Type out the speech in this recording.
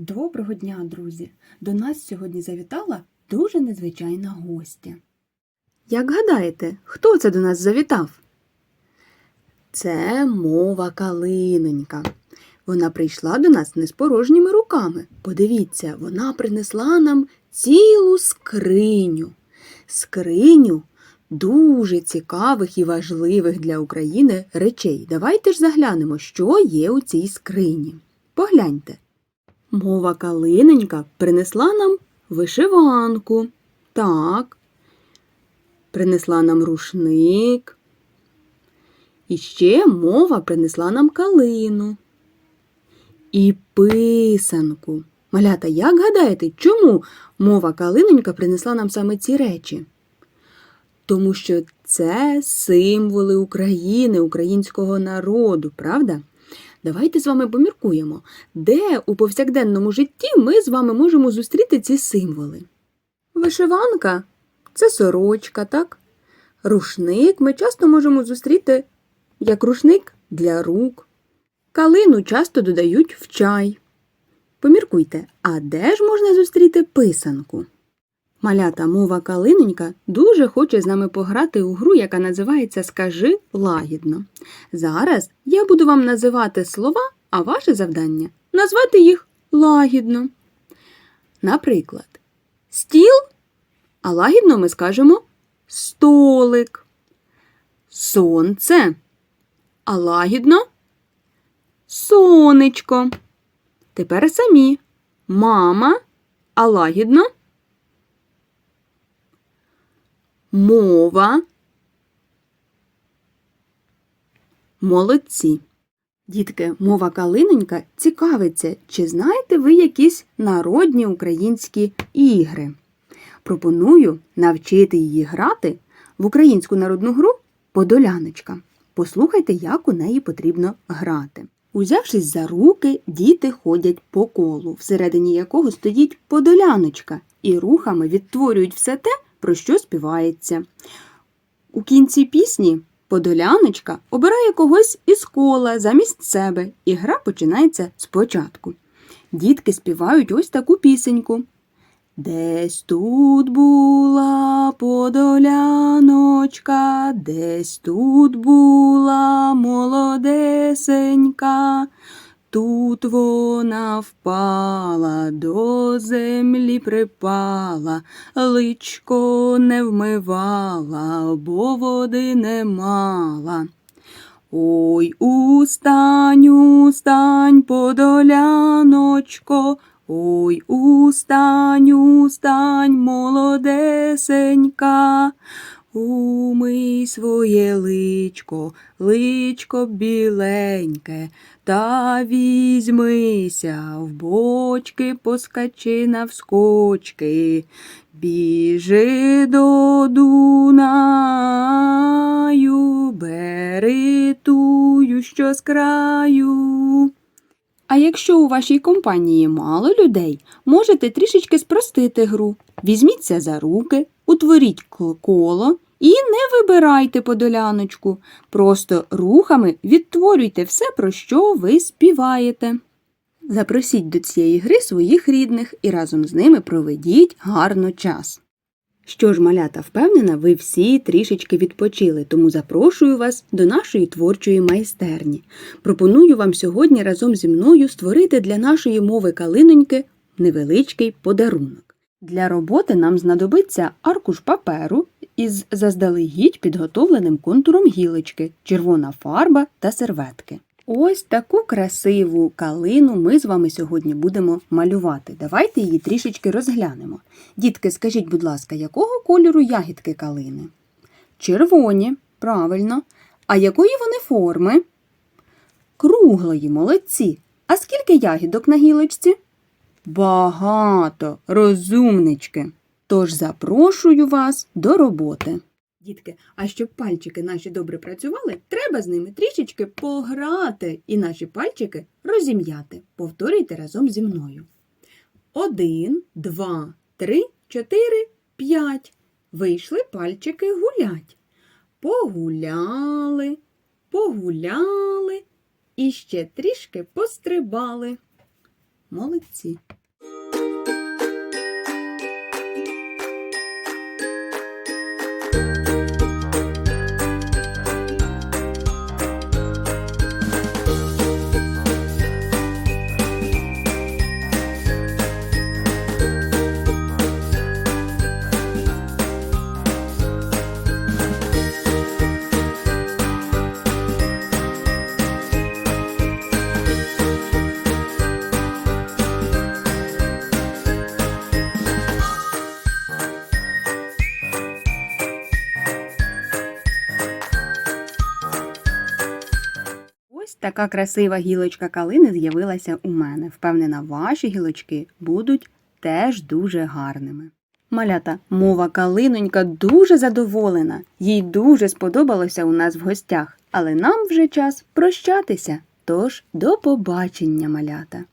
Доброго дня, друзі! До нас сьогодні завітала дуже незвичайна гостя. Як гадаєте, хто це до нас завітав? Це мова калинонька. Вона прийшла до нас не з порожніми руками. Подивіться, вона принесла нам цілу скриню. Скриню дуже цікавих і важливих для України речей. Давайте ж заглянемо, що є у цій скрині. Погляньте. Мова калинонька принесла нам вишиванку. Так. Принесла нам рушник. І ще мова принесла нам калину. І писанку. Малята, як гадаєте, чому мова калинонька принесла нам саме ці речі? Тому що це символи України, українського народу, правда? Давайте з вами поміркуємо, де у повсякденному житті ми з вами можемо зустріти ці символи. Вишиванка це сорочка, так? Рушник ми часто можемо зустріти як рушник для рук. Калину часто додають в чай. Поміркуйте, а де ж можна зустріти писанку? Малята мова Калинонька дуже хоче з нами пограти у гру, яка називається Скажи лагідно. Зараз я буду вам називати слова, а ваше завдання назвати їх лагідно. Наприклад, стіл, а лагідно ми скажемо столик. Сонце, а лагідно сонечко. Тепер самі мама, а лагідно мова. Молодці. Дітки, мова калинонька цікавиться, чи знаєте ви якісь народні українські ігри? Пропоную навчити її грати в українську народну гру Подоляночка. Послухайте, як у неї потрібно грати. Узявшись за руки, діти ходять по колу, всередині якого стоїть подоляночка, і рухами відтворюють все те, про що співається. У кінці пісні Подоляночка обирає когось із кола замість себе, і гра починається спочатку. Дітки співають ось таку пісеньку. Десь тут була подоляночка, десь тут була молодесенька, тут вона впала, до землі припала, личко не вмивала, бо води не мала. Ой, устань, устань, подоляночко, Ой, устань, устань, молодесенька, умий своє личко, личко біленьке, та візьмися в бочки, поскачи навскочки, біжи до Дунаю, бери тую, що з краю. А якщо у вашій компанії мало людей, можете трішечки спростити гру. Візьміться за руки, утворіть коло і не вибирайте подоляночку. Просто рухами відтворюйте все, про що ви співаєте. Запросіть до цієї гри своїх рідних і разом з ними проведіть гарно час. Що ж, малята, впевнена, ви всі трішечки відпочили, тому запрошую вас до нашої творчої майстерні. Пропоную вам сьогодні разом зі мною створити для нашої мови калиноньки невеличкий подарунок. Для роботи нам знадобиться аркуш паперу із заздалегідь підготовленим контуром гілочки, червона фарба та серветки. Ось таку красиву калину ми з вами сьогодні будемо малювати. Давайте її трішечки розглянемо. Дітки, скажіть, будь ласка, якого кольору ягідки калини? Червоні, правильно. А якої вони форми? Круглої, молодці. А скільки ягідок на гілочці? Багато, розумнички. Тож запрошую вас до роботи. Дітки, а щоб пальчики наші добре працювали, треба з ними трішечки пограти і наші пальчики розім'яти. Повторюйте разом зі мною. Один, два, три, чотири, п'ять. Вийшли пальчики гулять. Погуляли, погуляли і ще трішки пострибали. Молодці. Така красива гілочка калини з'явилася у мене. Впевнена, ваші гілочки будуть теж дуже гарними. Малята, мова калинонька дуже задоволена, їй дуже сподобалося у нас в гостях, але нам вже час прощатися. Тож до побачення, малята!